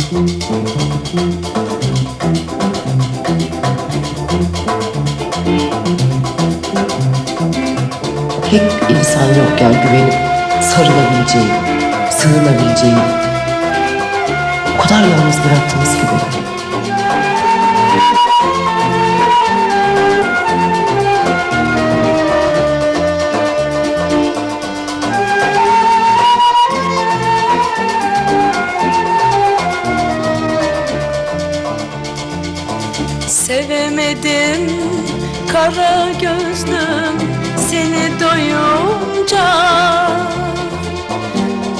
Bir insan yokken güvenip sarılabileceğim, sığınabileceğim. O kadar yalnız bıraktınız ki beni. Sevemedim kara gözlüm seni doyunca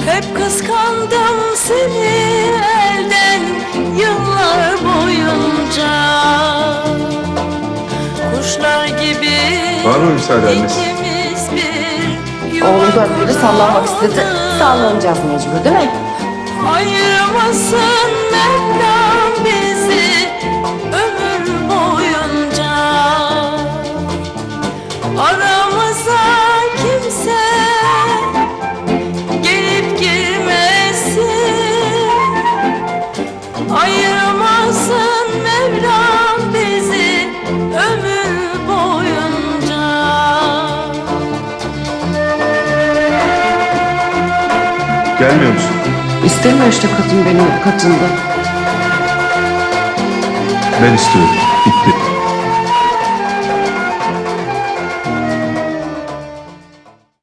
Hep kıskandım seni elden yıllar boyunca Kuşlar gibi Var mı müsaade annesi? ikimiz bir Oğlu gözleri sallanmak istedi. Sallanacağız mecbur değil mi? Ayırmasın Mevlam Gelmiyor musun? İstemiyor işte kadın benim katında. Ben istiyorum. Bitti.